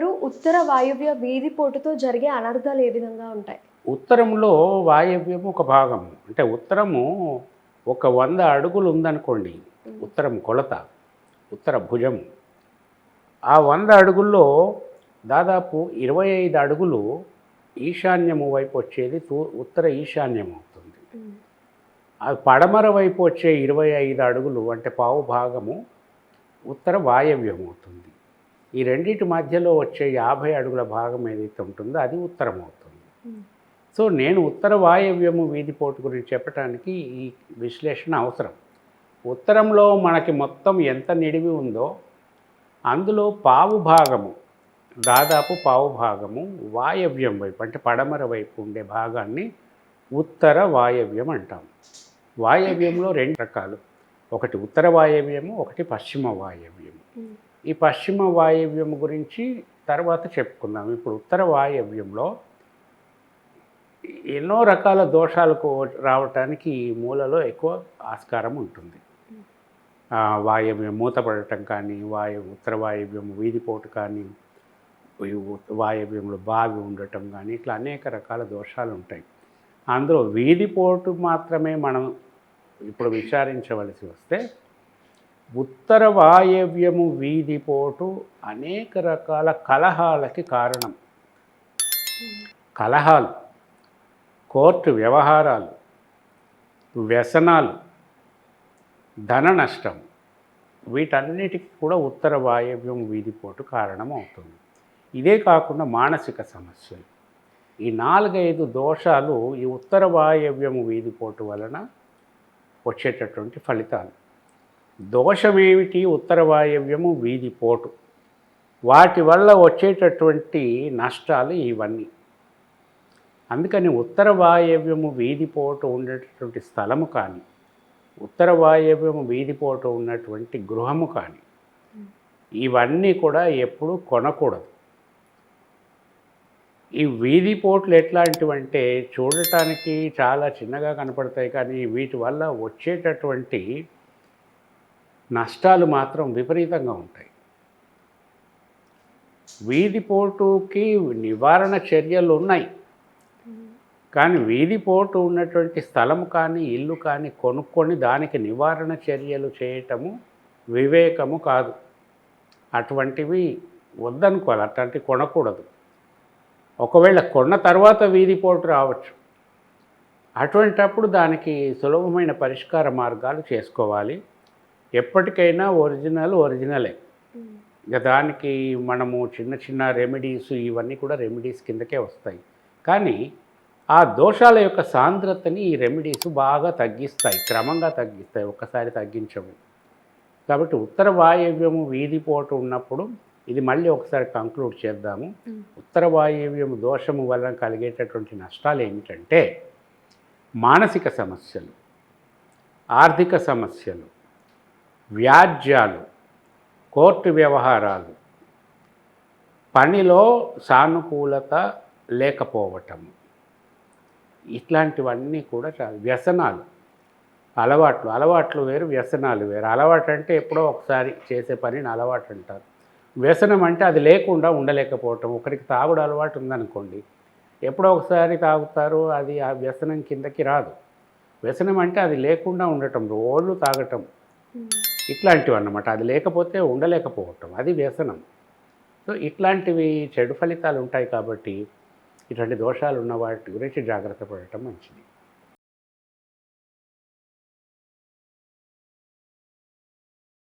ఉత్తర వాయువ్య వీధిపోటుతో జరిగే అనర్థాలు ఏ విధంగా ఉంటాయి? ఉత్తరంలో వాయవ్యం ఒక భాగం. అంటే ఉత్తరము ఒక వంద అడుగులు ఉందనుకోండి ఉత్తరం కొలత ఉత్తర భుజం. ఆ వంద అడుగుల్లో దాదాపు ఇరవై ఐదు అడుగులు ఈశాన్యము వైపు వచ్చేది ఉత్తర ఈశాన్యం అవుతుంది. ఆ పడమర వైపు వచ్చే ఇరవై ఐదు అడుగులు అంటే పావు భాగము ఉత్తర వాయవ్యం అవుతుంది. ఈ రెండింటి మధ్యలో వచ్చే యాభై అడుగుల భాగం ఏదైతే ఉంటుందో అది ఉత్తరం అవుతుంది సో నేను ఉత్తర వాయవ్యము వీధిపోటు గురించి చెప్పడానికి ఈ విశ్లేషణ అవసరం. ఉత్తరంలో మనకి మొత్తం ఎంత నిడివి ఉందో అందులో పావు భాగము దాదాపు పావు భాగము వాయవ్యం వైపు అంటే పడమర వైపు ఉండే భాగాన్ని ఉత్తర వాయవ్యం అంటాం. వాయవ్యంలో రెండు రకాలు. ఒకటి ఉత్తర వాయవ్యము ఒకటి పశ్చిమ వాయవ్యము. ఈ పశ్చిమ వాయవ్యం గురించి తర్వాత చెప్పుకుందాం. ఇప్పుడు ఉత్తర వాయవ్యంలో ఎన్నో రకాల దోషాలకు రావటానికి ఈ మూలలో ఎక్కువ ఆస్కారం ఉంటుంది. వాయవ్యం మూతపడటం కానీ వాయు ఉత్తర వాయవ్యం వీధిపోటు కానీ వాయవ్యంలో బావి ఉండటం కానీ ఇట్లా అనేక రకాల దోషాలు ఉంటాయి. అందులో వీధిపోటు మాత్రమే మనం ఇప్పుడు విచారించవలసి వస్తే ఉత్తర వాయవ్యము వీధిపోటు అనేక రకాల కలహాలకి కారణం. కలహాలు కోర్టు వ్యవహారాలు వ్యసనాలు ధన నష్టం వీటన్నిటికీ కూడా ఉత్తర వాయవ్యం వీధిపోటు కారణం అవుతుంది ఇదే కాకుండా మానసిక సమస్యలు. ఈ నాలుగైదు దోషాలు ఈ ఉత్తర వాయవ్యము వీధిపోటు వలన వచ్చేటటువంటి ఫలితాలు. దోషమేమిటి ఉత్తర వాయవ్యము వీధిపోటు వాటి వల్ల వచ్చేటటువంటి నష్టాలు ఇవన్నీ. అందుకని ఉత్తర వాయవ్యము వీధిపోటు ఉండేటటువంటి స్థలము కానీ ఉత్తర వాయవ్యము వీధిపోటు ఉన్నటువంటి గృహము కానీ ఇవన్నీ కూడా ఎప్పుడూ కొనకూడదు. ఈ వీధిపోట్లు ఎట్లాంటివంటే చూడటానికి చాలా చిన్నగా కనపడతాయి కానీ వీటి వల్ల వచ్చేటటువంటి నష్టాలు మాత్రం విపరీతంగా ఉంటాయి. వీధిపోటుకి నివారణ చర్యలు ఉన్నాయి. కానీ వీధిపోటు ఉన్నటువంటి స్థలం కానీ ఇల్లు కానీ కొనుక్కొని దానికి నివారణ చర్యలు చేయటము వివేకము కాదు. అటువంటివి వద్దనుకోవాలి. అట్లాంటివి కొనకూడదు. ఒకవేళ కొన్న తర్వాత వీధిపోటు రావచ్చు. అటువంటప్పుడు దానికి సులభమైన పరిష్కార మార్గాలు చేసుకోవాలి. ఎప్పటికైనా ఒరిజినల్ ఒరిజినలే. ఇక దానికి మనము చిన్న చిన్న రెమెడీస్ ఇవన్నీ కూడా రెమెడీస్ కిందకే వస్తాయి. కానీ ఆ దోషాల యొక్క సాంద్రతని ఈ రెమెడీస్ బాగా తగ్గిస్తాయి క్రమంగా తగ్గిస్తాయి ఒక్కసారి తగ్గించవు. కాబట్టి ఉత్తర వాయవ్యము వీధిపోటు ఉన్నప్పుడు ఇది మళ్ళీ ఒకసారి కంక్లూడ్ చేద్దాము. ఉత్తర వాయవ్యము దోషము వలన కలిగేటటువంటి నష్టాలు ఏమిటంటే మానసిక సమస్యలు ఆర్థిక సమస్యలు వ్యాజ్యాలు కోర్టు వ్యవహారాలు పనిలో సానుకూలత లేకపోవటం. ఇట్లాంటివన్నీ కూడా వ్యసనాలు. అలవాట్లు అలవాట్లు వేరు వ్యసనాలు వేరు. అలవాటు అంటే ఎప్పుడో ఒకసారి చేసే పనిని అలవాటు అంటారు వ్యసనం అంటే అది లేకుండా ఉండలేకపోవటం. ఒకరికి తాగుడు అలవాటు ఉందనుకోండి ఎప్పుడో ఒకసారి తాగుతారు అది ఆ వ్యసనం కిందకి రాదు. వ్యసనం అంటే అది లేకుండా ఉండటం రోజు తాగటం. ఇట్లాంటివి అన్నమాట అది లేకపోతే ఉండలేకపోవటం. అది వ్యసనం. సో ఇట్లాంటివి చెడు ఫలితాలు ఉంటాయి కాబట్టి ఇటువంటి దోషాలు ఉన్న వాటి గురించి జాగ్రత్త పడటం మంచిది.